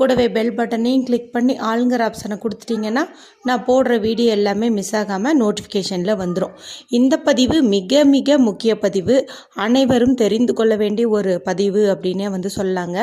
கூடவே பெல் பட்டனையும் கிளிக் பண்ணி ஆளுங்கிற ஆப்ஷனை கொடுத்துட்டிங்கன்னா நான் போடுற வீடியோ எல்லாமே மிஸ் ஆகாமல் நோட்டிஃபிகேஷனில் வந்துடும் இந்த பதிவு மிக மிக முக்கிய பதிவு. அனைவரும் தெரிந்து கொள்ள வேண்டிய ஒரு பதிவு அப்படின்னே வந்து சொல்லாங்க.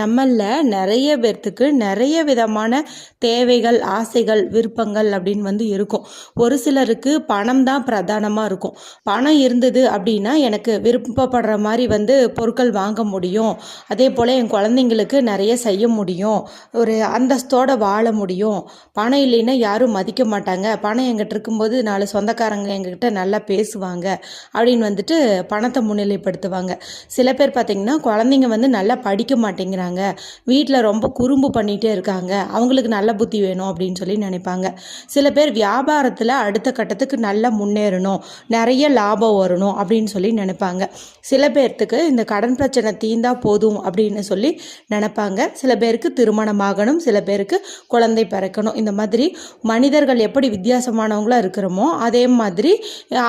நம்மளில் நிறைய பேர்த்துக்கு நிறைய விதமான தேவைகள் ஆசைகள் விருப்பங்கள் அப்படின்னு வந்து இருக்கும். ஒரு சிலருக்கு பணம் தான் பிரதானமாக இருக்கும். பணம் இருந்தது அப்படின்னா எனக்கு விருப்பப்படுற மாதிரி வந்து பொருட்கள் வாங்க முடியும். அதே போல் என் குழந்தைங்களுக்கு நிறைய செய்ய முடியும். ஒரு அந்தஸ்தோடு வாழ முடியும். பணம் இல்லைன்னா யாரும் மதிக்க மாட்டாங்க. பணம் எங்கிட்ட இருக்கும்போது நாலு சொந்தக்காரங்க எங்ககிட்ட நல்லா பேசுவாங்க. அப்படின்னு வந்துட்டு பணத்தை முன்னிலைப்படுத்துவாங்க. சில பேர் பார்த்திங்கன்னா குழந்தைங்க வந்து நல்லா படிக்க மாட்டேங்கிறாங்க. வீட்டில் ரொம்ப குறும்பு பண்ணிகிட்டே இருக்காங்க. அவங்களுக்கு நல்ல புத்தி வேணும் அப்படின்னு சொல்லி நினைப்பாங்க. சில பேர் வியாபாரத்தில் அடுத்த கட்டத்துக்கு நல்லா முன்னேறணும். நிறைய லாபம் வரணும் அப்படின்னு சொல்லி நினைப்பாங்க. சில பேர்த்துக்கு இந்த கடன் பிரச்சனை தீந்தா போதும் அப்படின்னு சொல்லி நினைப்பாங்க. சில பேருக்கு திருமணமாகணும் சில பேருக்கு குழந்தை பிறக்கணும். இந்த மாதிரி மனிதர்கள் எப்படி வித்தியாசமானவங்களா இருக்கிறோமோ அதே மாதிரி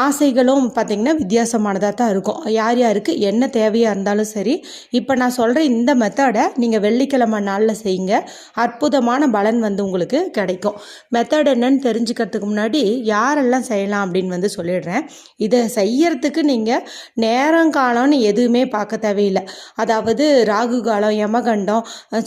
ஆசைகளும் பார்த்திங்கன்னா வித்தியாசமானதாக தான் இருக்கும். யார் யாருக்கு என்ன தேவையாக இருந்தாலும் சரி இப்போ நான் சொல்கிற இந்த மெத்தடை நீங்கள் வெள்ளிக்கிழமை நாளில் செய்யுங்க. அற்புதமான பலன் வந்து உங்களுக்கு கிடைக்கும். மெத்தட் என்னன்னு தெரிஞ்சுக்கிறதுக்கு முன்னாடி யாரெல்லாம் செய்யலாம் அப்படின்னு வந்து சொல்லிடுறேன். இதை செய்யறதுக்கு நீங்கள் நேரம் காலம்னு எதுவுமே பார்க்க தேவையில்லை. அதாவது ராகு காலம் யமகண்டம் அஹ்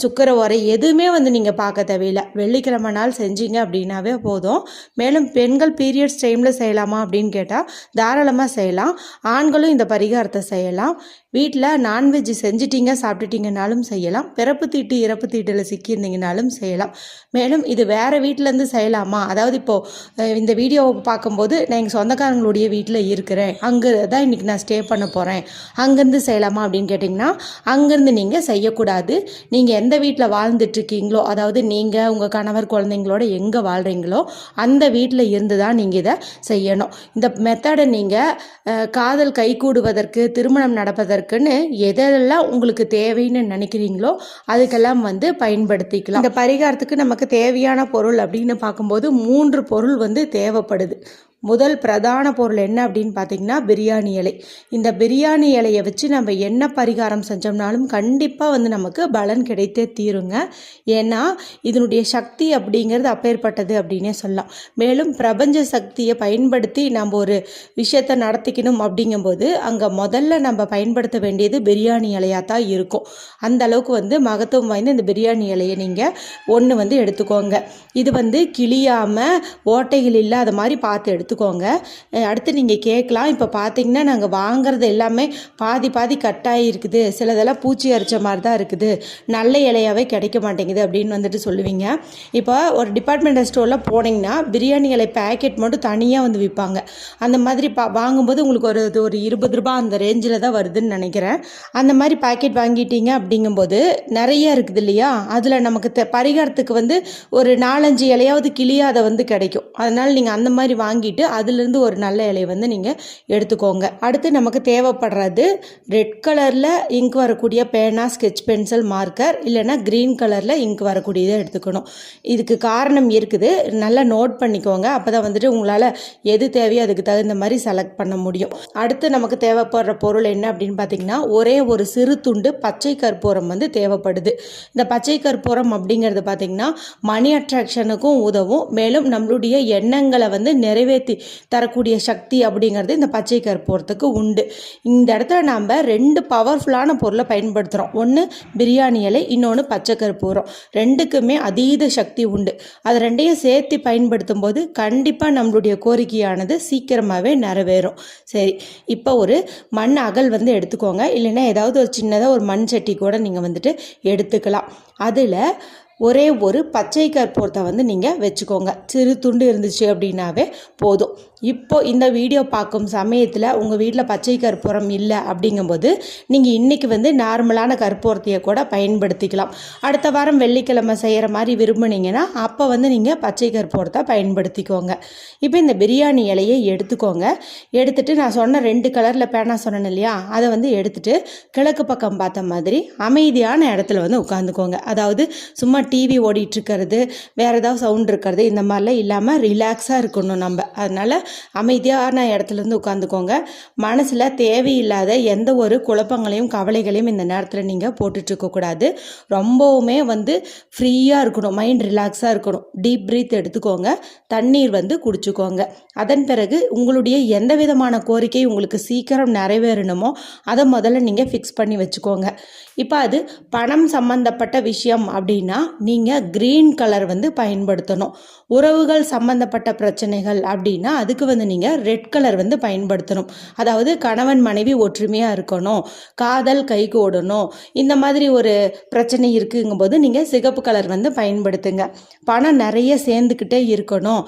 குறை எதுவுமே வந்து நீங்கள் பார்க்க தேவையில்லை. வெள்ளிக்கிழமை நாள் செஞ்சீங்க அப்படின்னாவே போதும். மேலும் பெண்கள் பீரியட்ஸ் டைமில் செய்யலாமா அப்படின்னு கேட்டால் தாராளமாக செய்யலாம். ஆண்களும் இந்த பரிகாரத்தை செய்யலாம். வீட்டில் நான்வெஜ் செஞ்சிட்டீங்க சாப்பிட்டுட்டீங்கனாலும் செய்யலாம். பிறப்பு தீட்டு இறப்பு தீட்டில் சிக்கியிருந்தீங்கனாலும் செய்யலாம். மேலும் இது வேறு வீட்டிலேருந்து செய்யலாமா? அதாவது இப்போது இந்த வீடியோவை பார்க்கும்போது நான் எங்கள் சொந்தக்காரங்களுடைய வீட்டில் இருக்கிறேன். அங்கே தான் இன்றைக்கி நான் ஸ்டே பண்ண போகிறேன் அங்கேருந்து செய்யலாமா அப்படின்னு கேட்டிங்கன்னா அங்கேருந்து நீங்கள் செய்யக்கூடாது. நீங்கள் எந்த வீட்டில் வாழ்ந்துட்டுருக்கீங்களோ அதாவது நீங்கள் உங்கள் கணவர் குழந்தைங்களோட எங்கே வாழ்கிறீங்களோ அந்த வீட்டில் இருந்து தான் நீங்கள் இதை செய்யணும். இந்த மெத்தடை நீங்கள் காதல் கைகூடுவதற்கு திருமணம் நடப்பதற்குன்னு எதெல்லாம் உங்களுக்கு தேவைன்னு நினைக்கிறீங்களோ அதுக்கெல்லாம் வந்து பயன்படுத்திக்கலாம். இந்த பரிகாரத்துக்கு நமக்கு தேவையான பொருள் அப்படின்னு பார்க்கும்போது மூன்று பொருள் வந்து தேவைப்படுது. முதல் பிரதான பொருள் என்ன அப்படின்னு பார்த்தீங்கன்னா பிரியாணி இலை. இந்த பிரியாணி இலையை வச்சு நம்ம என்ன பரிகாரம் செஞ்சோம்னாலும் கண்டிப்பாக வந்து நமக்கு பலன் கிடைத்தே தீருங்க. ஏன்னா இதனுடைய சக்தி அப்படிங்கிறது அப்பேற்பட்டது அப்படின்னே சொல்லலாம். மேலும் பிரபஞ்ச சக்தியை பயன்படுத்தி நம்ம ஒரு விஷயத்தை நடத்திக்கணும் அப்படிங்கும்போது அங்கே முதல்ல நம்ம பயன்படுத்த வேண்டியது பிரியாணி இலையாக தான் இருக்கும். அந்த அளவுக்கு வந்து மகத்துவம் வாய்ந்த இந்த பிரியாணி இலையை நீங்கள் ஒன்று வந்து எடுத்துக்கோங்க. இது வந்து கிளியாமல் ஓட்டைகள் இல்லாத மாதிரி பார்த்து எடுத்து எடுத்துக்கோங்க. அடுத்து நீங்கள் கேட்கலாம். இப்போ பார்த்தீங்கன்னா நாங்கள் வாங்குறது எல்லாமே பாதி பாதி கட்டாகி இருக்குது. சிலதெல்லாம் பூச்சி அரிச்ச மாதிரி தான் இருக்குது. நல்ல இலையாவே கிடைக்க மாட்டேங்குது அப்படின்னு வந்துட்டு சொல்லுவீங்க. இப்போ ஒரு டிபார்ட்மெண்டல் ஸ்டோரில் போனீங்கன்னா பிரியாணி இலை பேக்கெட் மட்டும் தனியாக வந்து விற்பாங்க அந்த மாதிரி பா வாங்கும்போது உங்களுக்கு ஒரு ஒரு இருபது ரூபா அந்த ரேஞ்சில் தான் வருதுன்னு நினைக்கிறேன். அந்த மாதிரி பாக்கெட் வாங்கிட்டீங்க அப்படிங்கும்போது நிறைய இருக்குது இல்லையா? அதில் நமக்கு தெ பரிகாரத்துக்கு வந்து ஒரு நாலஞ்சு இலையாவது கிளியாத வந்து கிடைக்கும். அதனால் நீங்கள் அந்த மாதிரி வாங்கிட்டு அதுலேருந்து ஒரு நல்ல இலையை வந்து நீங்கள் எடுத்துக்கோங்க. அடுத்து நமக்கு தேவைப்படுறது ரெட் கலரில் இங்க் வரக்கூடிய பேனா ஸ்கெட்ச் பென்சில் மார்க்கர் இல்லைன்னா க்ரீன் கலரில் இங்க் வரக்கூடியதை எடுத்துக்கணும். இதுக்கு காரணம் இருக்குது. நல்லா நோட் பண்ணிக்கோங்க. அப்போ தான் வந்துட்டு உங்களால் எது தேவையோ அதுக்கு தகுந்த மாதிரி செலக்ட் பண்ண முடியும். அடுத்து நமக்கு தேவைப்படுற பொருள் என்ன அப்படின்னு பார்த்தீங்கன்னா ஒரே ஒரு சிறு துண்டு பச்சை கற்பூரம் வந்து தேவைப்படுது. இந்த பச்சை கற்பூரம் அப்படிங்கிறது பார்த்தீங்கன்னா மணி அட்ராக்ஷனுக்கும் உதவும். மேலும் நம்மளுடைய எண்ணங்களை வந்து நிறைவேற்றி தரக்கூடிய சக்தி அப்படிங்கிறது இந்த பச்சை கற்பூரத்துக்கு உண்டு. இந்த இடத்துல நாம் ரெண்டு பவர்ஃபுல்லான பொருளை பயன்படுத்துகிறோம் ஒன்று பிரியாணி இலை இன்னொன்று பச்சை கற்பூரம் ரெண்டுக்குமே அதீத சக்தி உண்டு. அது ரெண்டையும் சேர்த்து பயன்படுத்தும் போது கண்டிப்பாக நம்மளுடைய கோரிக்கையானது சீக்கிரமாகவே நிறைவேறும். சரி இப்போ ஒரு மண் அகல் வந்து எடுத்துக்கோங்க. இல்லைன்னா ஏதாவது ஒரு சின்னதாக ஒரு மண் சட்டி கூட நீங்கள் வந்துட்டு எடுத்துக்கலாம். அதில் ஒரே ஒரு பச்சை கற்பூரத்தை வந்து நீங்கள் வச்சுக்கோங்க. சிறு துண்டு இருந்துச்சு அப்படின்னாவே போதும். இப்போ இந்த வீடியோ பார்க்கும் சமயத்தில் உங்கள் வீட்டில் பச்சை கற்பூரம் இல்லை அப்படிங்கும்போது நீங்கள் இன்றைக்கி வந்து நார்மலான கற்பூரத்தையை கூட பயன்படுத்திக்கலாம். அடுத்த வாரம் வெள்ளிக்கிழமை செய்கிற மாதிரி விரும்புனீங்கன்னா அப்போ வந்து நீங்கள் பச்சை கற்பூரத்தை பயன்படுத்திக்கோங்க. இப்போ இந்த பிரியாணி இலையை எடுத்துக்கோங்க. எடுத்துகிட்டு நான் சொன்ன ரெண்டு கலரில் பேனா சொன்னேன் இல்லையா? அதை வந்து எடுத்துகிட்டு கிழக்கு பக்கம் பார்த்த மாதிரி அமைதியான இடத்துல வந்து உட்காந்துக்கோங்க அதாவது சும்மா டிவி ஓடிட்டுருக்கிறது வேறு ஏதாவது சவுண்ட் இருக்கிறது இந்த மாதிரிலாம் இல்லாமல் ரிலாக்ஸாக இருக்கணும் நம்ம. அதனால் அமைதியான இடத்துல இருந்து உட்காந்துக்கோங்க. மனசில் தேவையில்லாத எந்த ஒரு குழப்பங்களையும் கவலைகளையும் இந்த நேரத்தில் நீங்கள் போட்டுட்ருக்கக்கூடாது ரொம்பவுமே வந்து ஃப்ரீயாக இருக்கணும். மைண்ட் ரிலாக்ஸாக இருக்கணும். டீப் ப்ரீத் எடுத்துக்கோங்க. தண்ணீர் வந்து குடிச்சுக்கோங்க. அதன் பிறகு உங்களுடைய எந்த விதமான கோரிக்கை உங்களுக்கு சீக்கிரம் நிறைவேறணுமோ அதை முதல்ல நீங்கள் ஃபிக்ஸ் பண்ணி வச்சுக்கோங்க. இப்போ அது பணம் சம்மந்தப்பட்ட விஷயம் அப்படின்னா நீங்கள் க்ரீன் கலர் வந்து பயன்படுத்தணும். உறவுகள் சம்மந்தப்பட்ட பிரச்சனைகள் அப்படின்னா அதுக்கு வந்து நீங்கள் ரெட் கலர் வந்து பயன்படுத்தணும். அதாவது கணவன் மனைவி ஒற்றுமையாக இருக்கணும். காதல் கைகூடணும் இந்த மாதிரி ஒரு பிரச்சனை இருக்குங்கும்போது நீங்கள் சிகப்பு கலர் வந்து பயன்படுத்துங்க. பணம் நிறைய சேர்ந்துக்கிட்டே இருக்கணும்.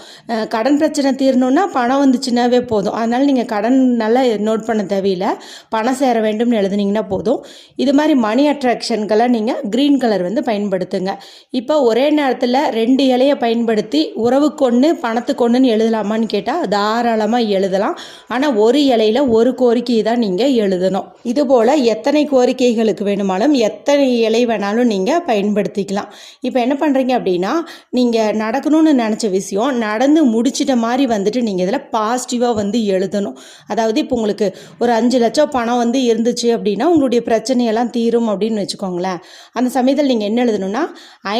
கடன் பிரச்சனை தீரணும்னா பணம் வந்துச்சுன்னாவே போதும். அதனால் நீங்கள் கடன் நல்லா நோட் பண்ண தேவையில்லை. பணம் சேர வேண்டும்னு எழுதுனீங்கன்னா போதும். இது மாதிரி மணி அட்ராக்ஷன்களை நீங்கள் க்ரீன் கலர் வந்து பயன்படுத்துங்க. இப்போ ஒரே நேரத்தில் ரெண்டு இலையை பயன்படுத்தி உறவுக்கொன்று பணத்துக்கொன்றுன்னு பணத்துக்கு ஒன்றுன்னு எழுதலாமான்னு கேட்டால் தாராளமாக எழுதலாம். ஆனால் ஒரு இலையில் ஒரு கோரிக்கை தான் நீங்கள் எழுதணும். இதுபோல் எத்தனை கோரிக்கைகளுக்கு வேணுமாலும் எத்தனை இலை வேணாலும் நீங்கள் பயன்படுத்திக்கலாம். இப்போ என்ன பண்ணுறீங்க அப்படின்னா நீங்கள் நடக்கணும்னு நினச்ச விஷயம் நடந்து முடிச்சிட்ட மாதிரி வந்துட்டு நீங்கள் இதில் பாசிட்டிவாக வந்து எழுதணும். அதாவது இப்போ உங்களுக்கு ஒரு அஞ்சு லட்சம் பணம் வந்து இருந்துச்சு அப்படின்னா உங்களுடைய பிரச்சனையெல்லாம் தீரும் அப்படின்னு வச்சுக்கோங்களேன். அந்த சமயத்தில் நீங்கள் என்ன எழுதணும்னா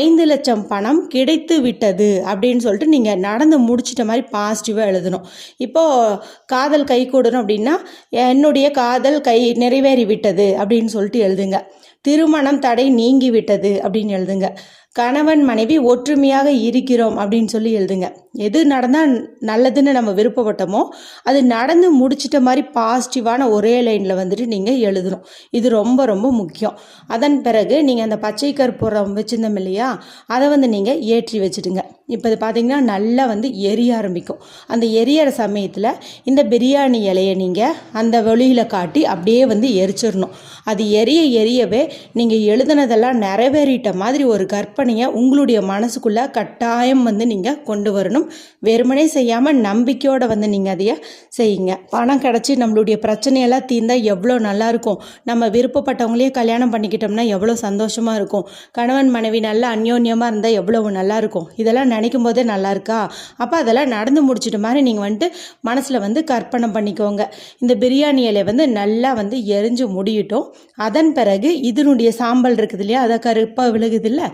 ஐந்து லட்சம் பணம் கிடைத்து விட்டது அப்படின்னு சொல்லிட்டு நீங்கள் நடந்து முடிச்சிட்ட மாதிரி பாசிட்டிவாக எழுதணும். இப்போது காதல் கை கூடணும் அப்படின்னா என்னுடைய காதல் கை நிறைவேறி விட்டது அப்படின்னு சொல்லிட்டு எழுதுங்க. திருமணம் தடை நீங்கி விட்டது அப்படின்னு எழுதுங்க. கணவன் மனைவி ஒற்றுமையாக இருக்கிறோம் அப்படின்னு சொல்லி எழுதுங்க. எது நடந்தால் நல்லதுன்னு நம்ம விருப்பப்பட்டோமோ அது நடந்து முடிச்சிட்ட மாதிரி பாசிட்டிவான ஒரே லைனில் வந்துட்டு நீங்கள் எழுதணும். இது ரொம்ப ரொம்ப முக்கியம். அதன் பிறகு நீங்கள் அந்த பச்சை கற்பூரம் வச்சுருந்தோம் இல்லையா அதை வந்து நீங்கள் ஏற்றி வச்சுடுங்க. இப்போ இது பார்த்தீங்கன்னா நல்லா வந்து எரிய ஆரம்பிக்கும். அந்த எரியற சமயத்தில் இந்த பிரியாணி இலையை நீங்கள் அந்த வெளியில் காட்டி அப்படியே வந்து எரிச்சிடணும். அது எரிய எரியவே நீங்கள் எழுதுனதெல்லாம் நிறைவேறிட்ட மாதிரி ஒரு கற்பனையை உங்களுடைய மனசுக்குள்ளே கட்டாயம் வந்து நீங்கள் கொண்டு வரணும். வெறுமனே செய்யாமல் நம்பிக்கையோடு வந்து நீங்கள் அதைய செய்யுங்க. பணம் கிடச்சி நம்மளுடைய பிரச்சனையெல்லாம் தீர்ந்தால் எவ்வளோ நல்லாயிருக்கும் நம்ம விருப்பப்பட்டவங்களையே கல்யாணம் பண்ணிக்கிட்டோம்னா எவ்வளோ சந்தோஷமாக இருக்கும். கணவன் மனைவி நல்லா அந்யோன்யமாக இருந்தால் எவ்வளவு நல்லாயிருக்கும் இதெல்லாம் நினைக்கும் போதே நல்லா இருக்கா? அப்போ அதெல்லாம் நடந்து முடிச்சிட்ட மாதிரி நீங்கள் வந்துட்டு மனசில் வந்து கற்பனை பண்ணிக்கோங்க. இந்த பிரியாணி இலை வந்து நல்லா வந்து எரிஞ்சு முடியட்டும். அதன் பிறகு இதனுடைய சாம்பல் இருக்குது இல்லையா? அதை கருப்பாக விழுகுது இல்லை?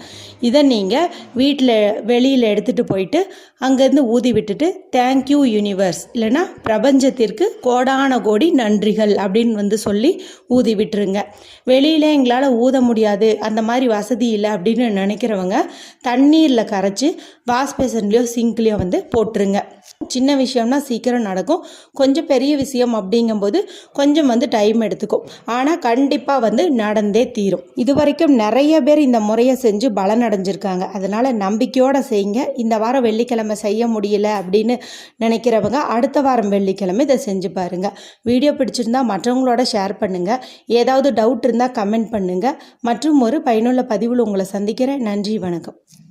இதை நீங்கள் வீட்டில் வெளியில் எடுத்துகிட்டு போயிட்டு அங்கே அங்கேருந்து ஊதி விட்டுட்டு தேங்க்யூ யூனிவர்ஸ் இல்லைன்னா பிரபஞ்சத்திற்கு கோடான கோடி நன்றிகள் அப்படின்னு வந்து சொல்லி ஊதி விட்டுருங்க. வெளியில் எங்களால் ஊத முடியாது அந்த மாதிரி வசதி இல்லை அப்படின்னு நினைக்கிறவங்க தண்ணீரில் கரைச்சி வாஷ் பேசன்லேயோ சிங்க்லேயோ வந்து போட்டுருங்க. சின்ன விஷயம்னா சீக்கிரம் நடக்கும். கொஞ்சம் பெரிய விஷயம் அப்படிங்கும்போது கொஞ்சம் வந்து டைம் எடுத்துக்கும். ஆனால் கண்டிப்பாக வந்து நடந்தே தீரும். இது வரைக்கும் நிறைய பேர் இந்த முறையை செஞ்சு பலன் அடைஞ்சிருக்காங்க அதனால் நம்பிக்கையோடு செய்யுங்க. இந்த வாரம் வெள்ளிக்கிழமை செய்ய முடியல அப்படின்னு நினைக்கிறவங்க அடுத்த வாரம் வெள்ளிக்கிழமை இதை செஞ்சு பாருங்கள் வீடியோ பிடிச்சிருந்தா மற்றவங்களோட ஷேர் பண்ணுங்கள் ஏதாவது டவுட் இருந்தால் கமெண்ட் பண்ணுங்கள் மற்றும் ஒரு பயனுள்ள பதிவில் உங்களை சந்திக்கிறேன். நன்றி வணக்கம்.